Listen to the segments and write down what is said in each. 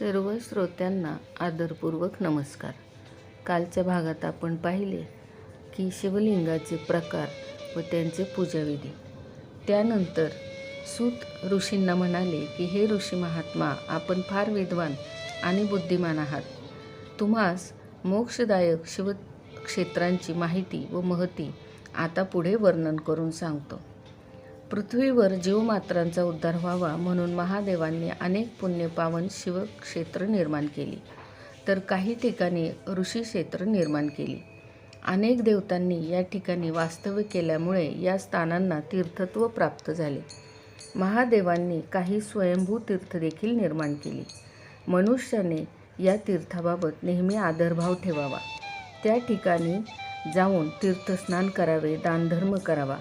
सर्व श्रोत्यांना आदरपूर्वक नमस्कार. कालच्या भागात आपण पाहिले की शिवलिंगाचे प्रकार व त्यांचे पूजाविधी. त्यानंतर सूत ऋषींना म्हणाले की हे ऋषी महात्मा आपण फार विद्वान आणि बुद्धिमान आहात. तुम्हास मोक्षदायक शिवक्षेत्रांची माहिती व महती आता पुढे वर्णन करून सांगतो. पृथ्वीवर जीवमात्रांचा उद्धार व्हावा म्हणून महादेवांनी अनेक पुण्यपावन शिवक्षेत्र निर्माण केली. तर काही ठिकाणी ऋषी क्षेत्र निर्माण केली. अनेक देवतांनी या ठिकाणी वास्तव्य केल्यामुळे या स्थानांना तीर्थत्व प्राप्त झाले. महादेवांनी काही स्वयंभू तीर्थ देखील निर्माण केली. मनुष्याने या तीर्थाबाबत नेहमी आदरभाव ठेवावा. त्या ठिकाणी जाऊन तीर्थस्नान करावे दानधर्म करावा.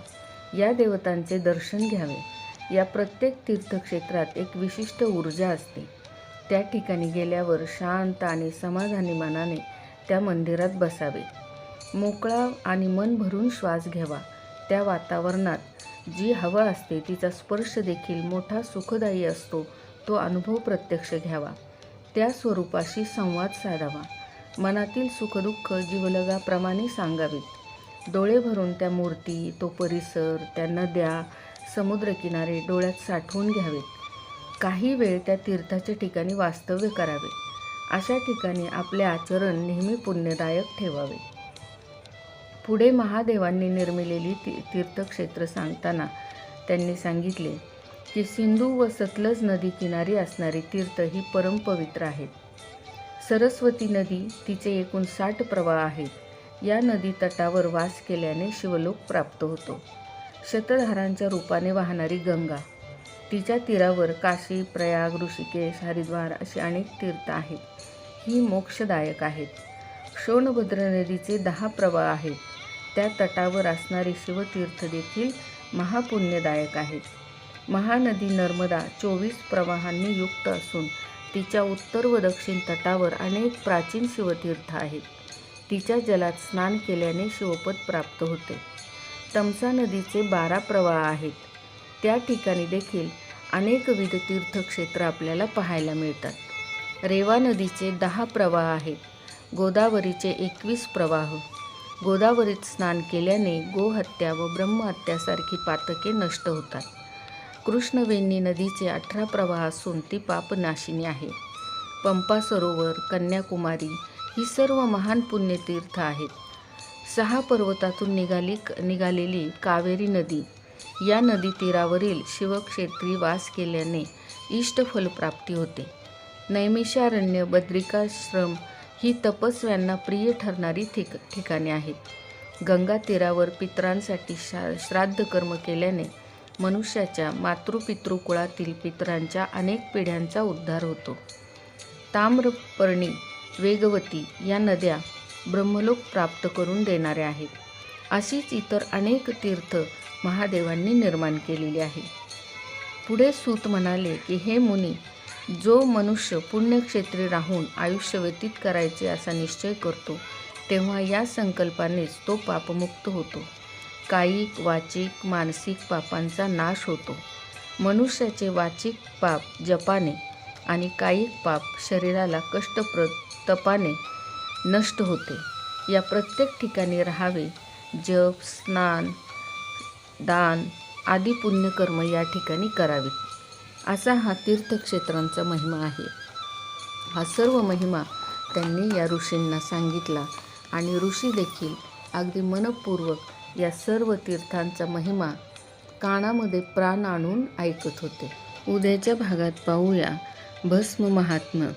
या देवतांचे दर्शन घ्यावे. या प्रत्येक तीर्थक्षेत्रात एक विशिष्ट ऊर्जा असते. त्या ठिकाणी गेल्यावर शांत आणि समाधानी मनाने त्या मंदिरात बसावे. मोकळा आणि मन भरून श्वास घ्यावा. त्या वातावरणात जी हवा असते तिचा स्पर्श देखील मोठा सुखदायी असतो तो अनुभव प्रत्यक्ष घ्यावा. त्या स्वरूपाशी संवाद साधावा. मनातील सुखदुःख जीवलगाप्रमाणे सांगावीत. डोळे भरून त्या मूर्ती तो परिसर त्या नद्या समुद्रकिनारे डोळ्यात साठवून घ्यावेत काही वेळ त्या तीर्थाच्या ठिकाणी वास्तव्य करावे. अशा ठिकाणी आपले आचरण नेहमी पुण्यदायक ठेवावे. पुढे महादेवांनी निर्मिलेली ती तीर्थक्षेत्र सांगताना त्यांनी सांगितले की सिंधू व सतलज नदी किनारी असणारी तीर्थ ही परमपवित्र आहेत. सरस्वती नदी तिचे एकूण साठ प्रवाह आहेत. या नदी तटावर वास केल्याने शिवलोक प्राप्त होतो. शतधारांच्या रूपाने वाहणारी गंगा तिच्या तीरावर काशी प्रयाग ऋषिकेश हरिद्वार अशी अनेक तीर्थ आहेत. ही मोक्षदायक आहेत. शोणभद्र नदीचे दहा प्रवाह आहेत. त्या तटावर असणारे शिवतीर्थ देखील महापुण्यदायक आहेत. महानदी नर्मदा चोवीस प्रवाहांनी युक्त असून तिच्या उत्तर व दक्षिण तटावर अनेक प्राचीन शिवतीर्थ आहेत. तिच्या जलात स्नान केल्याने शिवपद प्राप्त होते. तमसा नदीचे बारा प्रवाह आहेत. त्या ठिकाणी देखील अनेकविध तीर्थक्षेत्र आपल्याला पाहायला मिळतात. रेवा नदीचे दहा प्रवाह आहेत. गोदावरीचे एकवीस प्रवाह. गोदावरीत स्नान केल्याने गोहत्या व ब्रह्महत्यासारखी पातके नष्ट होतात. कृष्णवेणी नदीचे अठरा प्रवाह असून ती पापनाशिनी आहे. पंपा सरोवर कन्याकुमारी ही सर्व महान पुण्यतीर्थ आहेत. सहा पर्वतातून निघाली निघालेली कावेरी नदी. या नदी तीरावरील शिवक्षेत्री वास केल्याने इष्टफल प्राप्ती होते. नैमिषारण्य बद्रिकाश्रम ही तपस्व्यांना प्रिय ठरणारी ठिक ठिकाणे आहेत. गंगा तीरावर पितरांसाठी शा श्राद्ध कर्म केल्याने मनुष्याच्या मातृपितृकुळातील पितरांच्या अनेक पिढ्यांचा उद्धार होतो. ताम्रपर्णी वेगवती या नद्या ब्रह्मलोक प्राप्त करून देणाऱ्या आहेत. अशीच इतर अनेक तीर्थ महादेवांनी निर्माण केलेली आहे. पुढे सूत म्हणाले की हे मुनी जो मनुष्य पुण्यक्षेत्री राहून आयुष्य व्यतीत करायचे असा निश्चय करतो तेव्हा या संकल्पानेच तो पापमुक्त होतो. कायिक वाचिक मानसिक पापांचा नाश होतो. मनुष्याचे वाचिक पाप जपाने आणि कायिक पाप शरीराला कष्टप्रद तपाने नष्ट होते. या प्रत्येक ठिकाणी राहावे जप स्नान दान आदी पुण्यकर्म या ठिकाणी करावीत असा हा तीर्थक्षेत्रांचा महिमा आहे. हा सर्व महिमा त्यांनी या ऋषींना सांगितला आणि ऋषी देखील अगदी मनपूर्वक या सर्व तीर्थांचा महिमा कानामध्ये प्राण आणून ऐकत होते. उद्याच्या भागात पाहूया भस्म महात्म्य